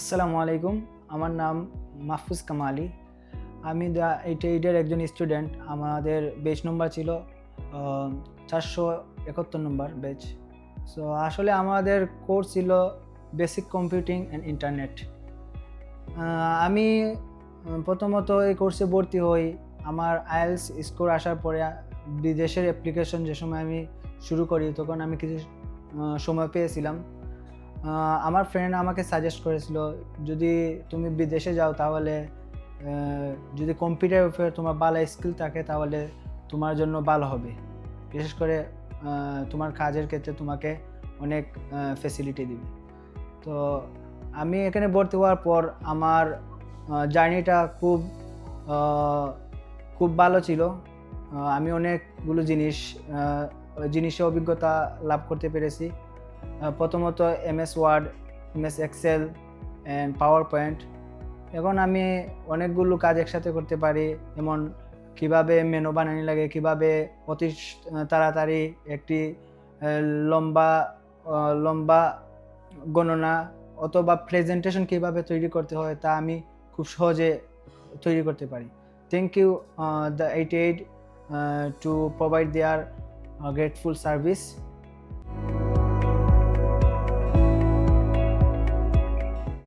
আসসালামু আলাইকুম। আমার নাম মাহফুজ কামালি। আমি দ্য এইট, এইটের একজন স্টুডেন্ট আমাদের বেচ নম্বর ছিল চারশো একাত্তর নম্বর বেচ সো আসলে আমাদের কোর্স ছিল বেসিক কম্পিউটিং অ্যান্ড ইন্টারনেট আমি প্রথমত এই কোর্সে ভর্তি হই। আমার আইএলস স্কোর আসার পরে বিদেশের অ্যাপ্লিকেশন যে সময় আমি শুরু করি, তখন আমি কিছু সময় পেয়েছিলাম। আমার ফ্রেন্ড আমাকে সাজেস্ট করেছিল, যদি তুমি বিদেশে যাও তাহলে যদি কম্পিউটার উপরে তোমার ভালো স্কিল থাকে তাহলে তোমার জন্য ভালো হবে। বিশেষ করে তোমার কাজের ক্ষেত্রে তোমাকে অনেক ফেসিলিটি দিবে। তো আমি এখানে ভর্তি হওয়ার পর আমার জার্নিটা খুব খুব ভালো ছিল। আমি অনেকগুলো জিনিস জিনিসে অভিজ্ঞতা লাভ করতে পেরেছি। প্রথমত M S Word M S Excel and PowerPoint এখন আমি অনেকগুলো কাজ একসাথে করতে পারি, যেমন কীভাবে মেনু বানানি লাগে, কীভাবে অতি তাড়াতাড়ি একটি লম্বা লম্বা গণনা অথবা প্রেজেন্টেশন কীভাবে তৈরি করতে হয় তা আমি খুব সহজে তৈরি করতে পারি। Thank you the eight eight to provide their grateful service